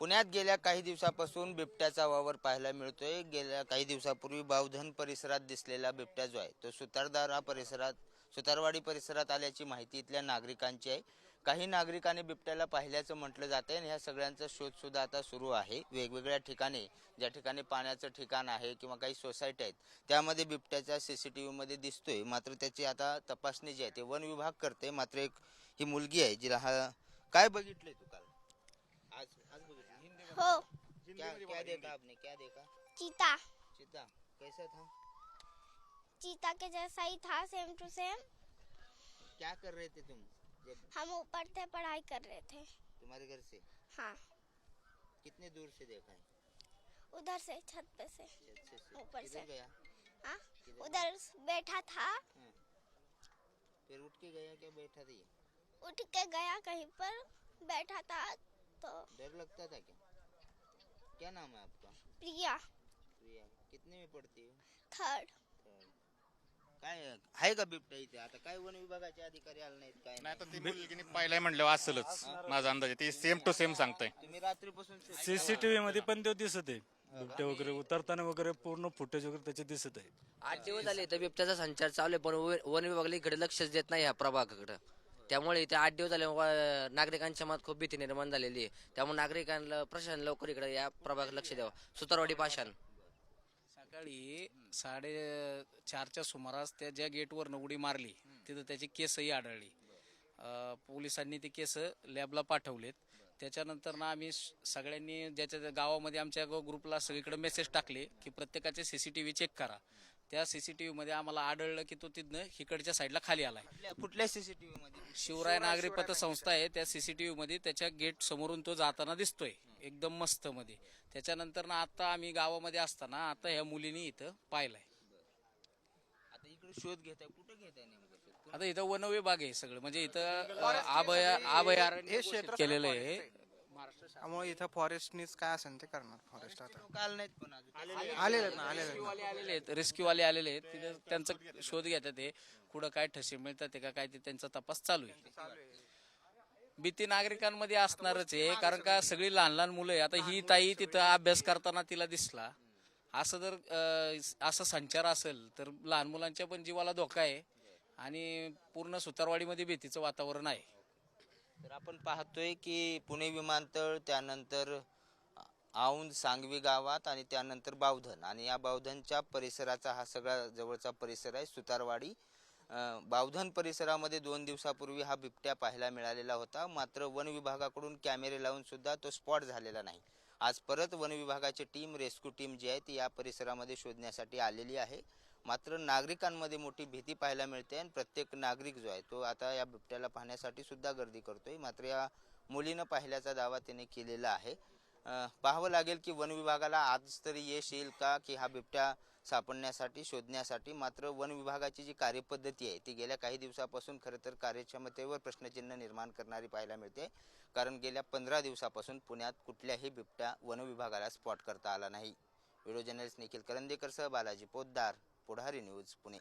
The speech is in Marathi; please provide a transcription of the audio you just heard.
पुण्यात गेल्या काही दिवसापासून बिबट्याचा वावर पाहायला मिळतोय. गेल्या काही दिवसापूर्वी बावधन परिसरात दिसलेला बिबट्या जो आहे तो सुतारदारा परिसरात सुतारवाडी परिसरात आल्याची माहिती इथल्या नागरिकांची आहे. काही नागरिकांनी बिबट्याला पाहिल्याचं म्हटलं जातंय आणि ह्या सगळ्यांचा शोधसुद्धा आता सुरू आहे. वेगवेगळ्या ठिकाणी ज्या ठिकाणी पाण्याचं ठिकाण आहे किंवा काही सोसायटी आहेत त्यामध्ये बिबट्याच्या सीसीटीव्ही मध्ये दिसतोय. मात्र त्याची आता तपासणी जी आहे ते वन विभाग करते मात्र एक ही मुलगी आहे जिला हा काय बघितलंय तू काल? आज आज बघितलं हिंदी में हो। क्या क्या देखा आपने? क्या देखा? चीता। चीता कैसा था? चीता के जैसा ही था सेम टू सेम क्या कर रहे थे तुम जब हम ऊपर थे पढ़ाई कर रहे थे। तुम्हारे घर से? हाँ। कितने दूर से देखा है? उधर से छत पे से। ऊपर किधर से। गया? हाँ? उधर बैठा था। हाँ। फिर उठ के गया क्या? बैठा था उठ के गया कहीं पर। बैठा था। तो डर लगता था क्या? क्या नाम है आपका? प्रिया। प्रिया कितने में पढ़ती हो? Third Third. काय आहे का बिबट्या इथे? आता काय वन विभागाचे अधिकारी आले नाहीत काय नाही तर ती मुलगीने पाहिलंय म्हणलं असलच. माझा अंदाज आहे ती सेम टू सेम सांगताय. तुम्ही रात्रीपासून सीसीटीव्ही मध्ये पण ते दिसत आहे. बिबट्या वगैरे उतरताना वगैरे पूर्ण फुटेज वगैरे त्याचे दिसत आहे. आठ दिवस झाले तर बिबट्याचा संचार चालू आहे पण वन विभागाला इकडे लक्षच देत नाही ह्या प्रभागाकडे. त्यामुळे इथे आठ दिवस झाले व- नागरिकांच्या मनात खूप भीती निर्माण झालेली आहे. त्यामुळे नागरिकांना प्रशासन लवकर इकडे या प्रभागात लक्ष द्यावं. सुतारवाडी पाषाण. सकाळी साडे चारच्या सुमारास त्या ज्या गेटवरनं उडी मारली तिथं त्याची केसही आढळली. अं, पोलिसांनी ती केस लॅबला पाठवलेत. त्याच्यानंतर ना आम्ही स- सगळ्यांनी ज्याच्या त्या गावामध्ये आमच्या ग्रुपला सगळीकडे मेसेज टाकले की प्रत्येकाचे सीसीटीव्ही चेक करा. त्या सीसीटीव्ही मध्ये आम्हाला आढळलं की तो तिथनं इकडच्या साईडला खाली आलाय. कुठल्या- कुठल्या सीसीटीव्ही मध्ये? शिवराय नागरी पतसंस्था आहे त्या सीसीटीव्ही मध्ये त्याच्या गेट समोरून तो जाताना दिसतोय एकदम मस्त मध्ये. त्याच्यानंतर ना आता आम्ही गावामध्ये असताना आता ह्या मुलीने इथं पाहिलाय. आता इकडे शोध घेत आहे कुठे घेत आहे नेमकं शोध? आता इथं वन विभाग आहे सगळं. म्हणजे इथं अ, आभय अभयारण्य केलेलं आहे. त्यामुळे इथं फॉरेस्टनीच काय असेल ते करणार फॉरेस्ट आता. लोक आले नाहीत पण अजून. आलेले ना आलेले ना. रेस्क्यूवाले आलेले आहेत. रेस्क्यूवाले आलेले आहेत. तिथं त्यांचा शोध घेतात ते. कुठं काय ठसे मिळतात ते का काय ते त्यांचा तपास चालू आहे. भीती नागरिकांमध्ये असणारच आहे. कारण का सगळी. लहान लहान मुलं आहे. आता ही ताई तिथं अभ्यास करताना तिला दिसला. असं जर अं, असं संचार असेल तर लहान मुलांच्या पण जीवाला धोका आहे. आणि पूर्ण सुतारवाडीमध्ये भीतीचं वातावरण आहे. तर आपण पाहतोय की पुणे विमानतळ त्यानंतर औंध सांगवी गावात आणि त्यानंतर बावधन. आणि या बावधनच्या परिसराचा हा सगळा जवळचा परिसर आहे सुतारवाडी. बावधन परिसरामध्ये दोन दिवसापूर्वी हा बिबट्या पाहायला मिळालेला होता. मात्र वन विभागाकडून कॅमेरे लावून सुद्धा तो स्पॉट झालेला नाही. आज परत वनविभागाची टीम रेस्क्यू टीम जी आहे ती या परिसरामध्ये शोधण्यासाठी आलेली आहे. मात्र नागरिकांमध्ये मोठी भीती पाहायला मिळते आणि प्रत्येक नागरिक जो आहे तो आता या बिबट्याला पाहण्यासाठी सुद्धा गर्दी करतोय. मात्र या मुलीनं पाहिल्याचा दावा त्याने केलेला आहे. पाहावं लागेल की वन विभागाला आज तरी यश येईल का की हा बिबट्या सापडण्यासाठी शोधण्यासाठी मात्र वन विभागाची जी कार्यपद्धती आहे ती गेल्या काही दिवसापासून खरं तर कार्यक्षमतेवर प्रश्नचिन्ह निर्माण करणारी पाहायला मिळते. कारण गेल्या पंधरा दिवसापासून पुण्यात कुठल्याही बिबट्या वन विभागाला स्पॉट करता आला नाही. व्हिडिओ जर्नलिस्ट निखिल करंदेकरसह बालाजी पोद्दार पुढारी न्यूज पुणे.